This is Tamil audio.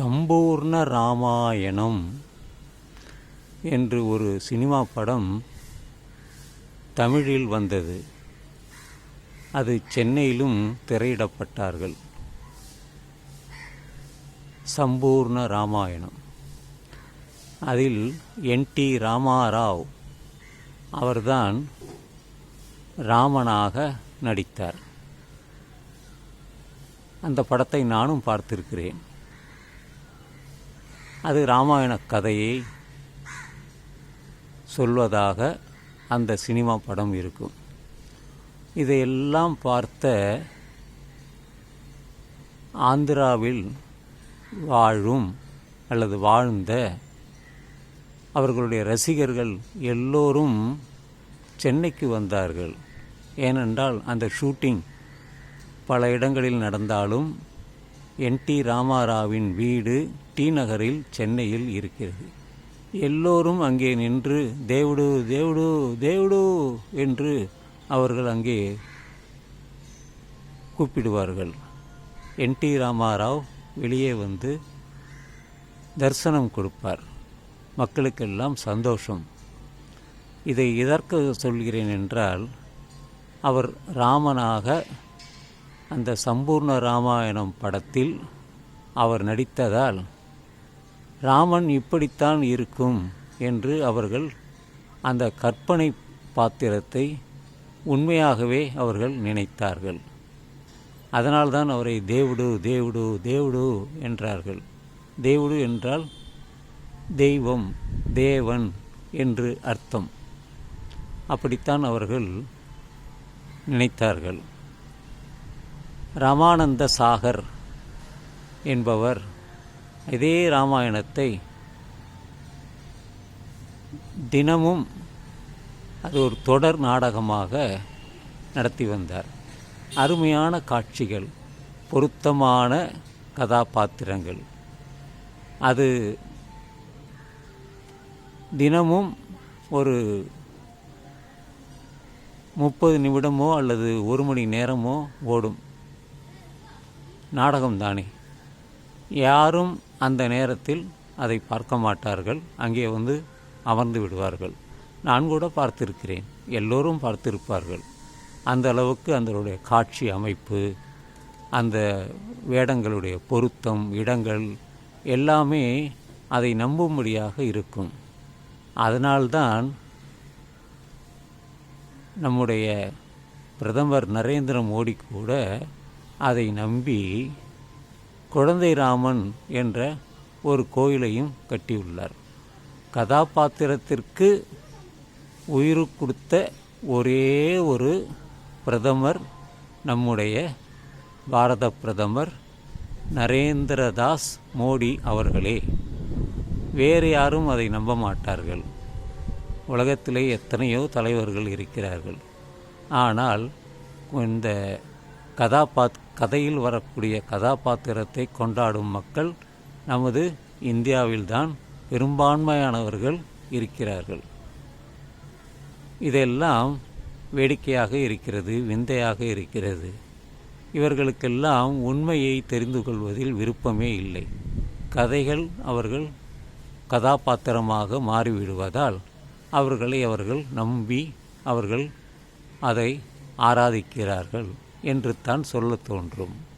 சம்பூர்ண ராமாயணம் என்று ஒரு சினிமா படம் தமிழில் வந்தது. அது சென்னையிலும் திரையிடப்பட்டார்கள். சம்பூர்ண ராமாயணம். அதில் என் டி ராமாராவ் அவர்தான் ராமனாக நடித்தார். அந்த படத்தை நானும் பார்த்திருக்கிறேன். அது ராமாயண கதையை சொல்வதாக அந்த சினிமா படம் இருக்கும். இதையெல்லாம் பார்த்த ஆந்திராவில் வாழும் அல்லது வாழ்ந்த அவர்களுடைய ரசிகர்கள் எல்லோரும் சென்னைக்கு வந்தார்கள். ஏனென்றால் அந்த ஷூட்டிங் பல இடங்களில் நடந்தாலும் என் டி ராமாராவின் வீடு டி நகரில் சென்னையில் இருக்கிறது. எல்லோரும் அங்கே நின்று தேவுடு தேவுடு தேவுடு என்று அவர்கள் அங்கே கூப்பிடுவார்கள். என் டி ராமாராவ் வெளியே வந்து தரிசனம் கொடுப்பார். மக்களுக்கெல்லாம் சந்தோஷம். இதை எதற்கு சொல்கிறேன் என்றால் அவர் ராமனாக அந்த சம்பூர்ண ராமாயணம் படத்தில் அவர் நடித்ததால் ராமன் இப்படித்தான் இருக்கும் என்று அவர்கள் அந்த கற்பனை பாத்திரத்தை உண்மையாகவே அவர்கள் நினைத்தார்கள். அதனால்தான் அவரை தேவுடு தேவுடு தேவுடு என்றார்கள். தேவுடு என்றால் தெய்வம் தேவன் என்று அர்த்தம். அப்படித்தான் அவர்கள் நினைத்தார்கள். ராமானந்த சாகர் என்பவர் இதே ராமாயணத்தை தினமும் அது ஒரு தொடர் நாடகமாக நடத்தி வந்தார். அருமையான காட்சிகள் பொருத்தமான கதாபாத்திரங்கள். அது தினமும் ஒரு முப்பது நிமிடமோ அல்லது ஒரு மணி நேரமோ ஓடும். நாடகம்தானே யாரும் அந்த நேரத்தில் அதை பார்க்க மாட்டார்கள். அங்கே வந்து அமர்ந்து விடுவார்கள். நான் கூட பார்த்திருக்கிறேன். எல்லோரும் பார்த்திருப்பார்கள். அந்த அளவுக்கு அதனுடைய காட்சி அமைப்பு அந்த வேடங்களுடைய பொருத்தம் இடங்கள் எல்லாமே அதை நம்பும்படியாக இருக்கும். அதனால்தான் நம்முடைய பிரதமர் நரேந்திர மோடி கூட அதை நம்பி குழந்தை ராமன் என்ற ஒரு கோயிலையும் கட்டியுள்ளார். கதாபாத்திரத்திற்கு உயிர் கொடுத்த ஒரே ஒரு பிரதமர் நம்முடைய பாரத பிரதமர் நரேந்திரதாஸ் மோடி அவர்களே. வேறு யாரும் அதை நம்ப மாட்டார்கள். உலகத்திலே எத்தனையோ தலைவர்கள் இருக்கிறார்கள். ஆனால் இந்த கதாபாத் கதையில் வரக்கூடிய கதாபாத்திரத்தை கொண்டாடும் மக்கள் நமது இந்தியாவில்தான் பெரும்பான்மையானவர்கள் இருக்கிறார்கள். இதெல்லாம் வேடிக்கையாக இருக்கிறது விந்தையாக இருக்கிறது. இவர்களுக்கெல்லாம் உண்மையை தெரிந்து கொள்வதில் விருப்பமே இல்லை. கதைகள் அவர்கள் கதாபாத்திரமாக மாறிவிடுவதால் அவர்களை அவர்கள் நம்பி அவர்கள் அதை ஆராதிக்கிறார்கள். என்று தான் சொல்ல தோன்றும்.